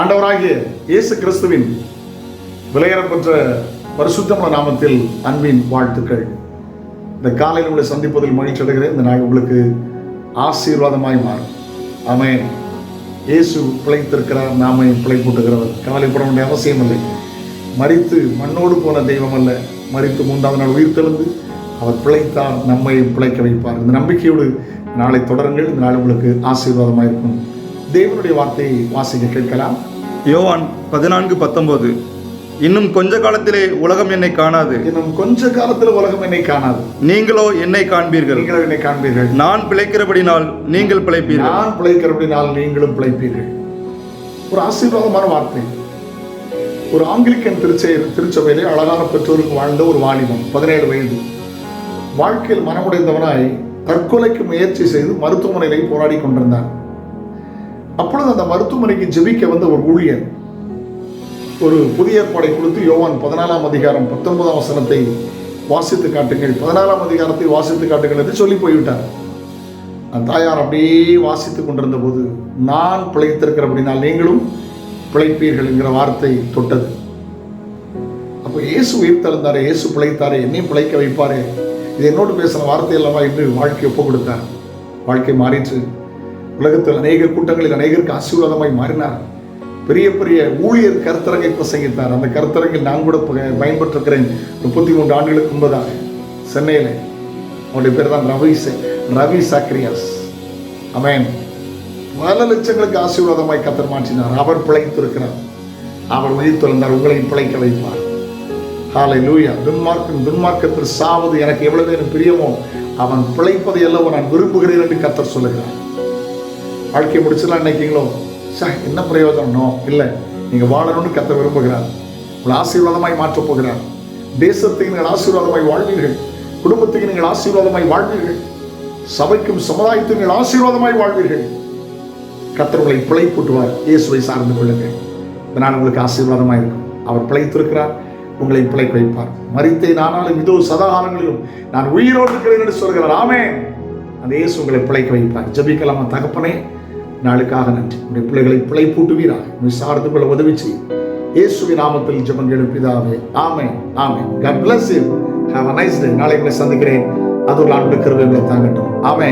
ஆண்டவராகிய இயேசு கிறிஸ்துவின் விலையேறப்பெற்ற பரிசுத்தமான நாமத்தில் அன்பின் வாழ்த்துக்கள். இந்த காலையில் உங்களை சந்திப்பதில் மகிழ்ச்சி அடைகிறேன். இந்த நாள் உங்களுக்கு ஆசீர்வாதமாய் மாறும். அவன் இயேசு பிழைத்திருக்கிறார் நாமை பிழைப்பூட்டுகிறவர் கவலைப்பட வேண்டிய அவசியம் இல்லை. மறித்து மண்ணோடு போன தெய்வம் அல்ல. மறித்து மூன்றாவது நாள் உயிர் தெழுந்து அவர் பிழைத்தால் நம்மையும் பிழைக்க வைப்பார். இந்த நம்பிக்கையோடு நாளை தொடருங்கள். இந்த நாள் உங்களுக்கு ஆசீர்வாதமாக இருக்கும் தேவனுடைய வார்த்தையை வாசிக்க கேட்கலாம். யோவான் பதினான்கு பத்தொன்பது. இன்னும் கொஞ்ச காலத்திலே உலகம் என்னை காணாது. இன்னும் கொஞ்ச காலத்தில் உலகம் என்னை காணாது. நீங்களோ என்னை காண்பீர்கள். நீங்கள் என்னை காண்பீர்கள். நான் பிழைக்கிறபடினால் நீங்கள் பிழைப்பீர்கள். நான் பிழைக்கிறபடினால் நீங்களும் பிழைப்பீர்கள். ஒரு ஆசீர்வாதமான வார்த்தை. ஒரு ஆங்கிலிக்கன் திருச்சை திருச்சபையிலே அழகான பெற்றோருக்கு வாழ்ந்த ஒரு வாலிபன் பதினேழு வயது. வாழ்க்கையில் மனமுடைந்தவனாய் தற்கொலைக்கு முயற்சி செய்து மருத்துவமனையிலே போராடி கொண்டிருந்தான். அப்பொழுது அந்த மருத்துவமனைக்கு ஜெபிக்க வந்த ஒரு ஊழியன் ஒரு புதிய ஏற்பாடை கொடுத்து யோவான் பதினாலாம் அதிகாரம் பத்தொன்பதாம் வசனத்தை வாசித்து காட்டுங்கள். பதினாலாம் அதிகாரத்தை வாசித்து காட்டுங்கள் என்று சொல்லி போய்விட்டார். அந்த தாயார் அப்படியே வாசித்து கொண்டிருந்த போது நான் அப்படின்னா நீங்களும் பிழைப்பீர்கள் என்கிற வார்த்தை தொட்டது. அப்போ இயேசு உயிர் தழுந்தாரே இயேசு பிழைத்தாரே என்னையும் பிழைக்க வைப்பாரே இது என்னோடு பேசின வார்த்தை அல்லவா என்று வாழ்க்கை ஒப்பு கொடுத்தார் வாழ்க்கை மாறிற்று. உலகத்தில் அநேக கூட்டங்களில் அநேகருக்கு ஆசீர்வாதமாய் மாறினார். பெரிய பெரிய ஊழியர் கருத்தரங்கை பிரசங்கித்தார். அந்த கருத்தரங்கில் நான் கூட பயன்பட்டிருக்கிறேன் முப்பத்தி மூன்று ஆண்டுகளுக்கு முன்பதாக. சென்னையில். அவருடைய பேர் தான் ரவி ச- ரவி சாக்ரியாஸ். அமேன் பல லட்சங்களுக்கு ஆசீர்வாதமாய் கத்தர் மாற்றினார். அவர் பிழைத்திருக்கிறார். அவர் உயிர் உங்களை உங்களையும் பிழைக்க வைப்பார். ஹாலை லூயா துன்மார்க்கம் துன்மார்க்கத்தில் சாவது எனக்கு எவ்வளவு நேரம் பிரியமோ அவன் பிழைப்பதை எல்லாம் நான் விரும்புகிறேன் என்று கத்தர் சொல்லுகிறார். வாழ்க்கையை முடிச்சிடலாம் நினைக்கிங்களோ சார் என்ன பிரயோஜனம்னோ? இல்லை நீங்கள் வாழணும்னு கத்த விரும்புகிறார். உங்களை ஆசீர்வாதமாய் மாற்றப் போகிறார். தேசத்துக்கு நீங்கள் ஆசீர்வாதமாய் வாழ்வீர்கள். குடும்பத்துக்கு நீங்கள் ஆசீர்வாதமாய் வாழ்வீர்கள். சபைக்கும் சமுதாயத்துக்கு நீங்கள் ஆசீர்வாதமாய் வாழ்வீர்கள். கத்தர்களை பிழை போட்டுவார் இயேசுவை சார்ந்து கொள்ளுங்கள். இதனால் உங்களுக்கு ஆசீர்வாதமாக இருக்கும். அவர் பிழைத்திருக்கிறார். உங்களை பிழைக்க வைப்பார். மறித்தே நானாலும் இதோ சதாகாலங்களிலும் நான் உயிரோடு இருக்கிறேன் என்று சொல்கிறார். ஆமே அந்த இயேசு உங்களை பிழைக்க வைப்பார். ஜபிக்கலாமா தகப்பனே? நாளுக்காக நன்றி. உடைய பிள்ளைகளை பிழைப்பூட்டுவீராக. உங்களை சார்ந்து கொள்ள உதவி செய்யும். இயேசுவின் நாமத்தில் ஜெபங்கள் பிதாவே. ஆமை ஆமை God பிளஸ் you. நாளை உங்களை சந்திக்கிறேன். அது ஒரு ஆண்டு கருவை தாங்கட்டும். ஆமே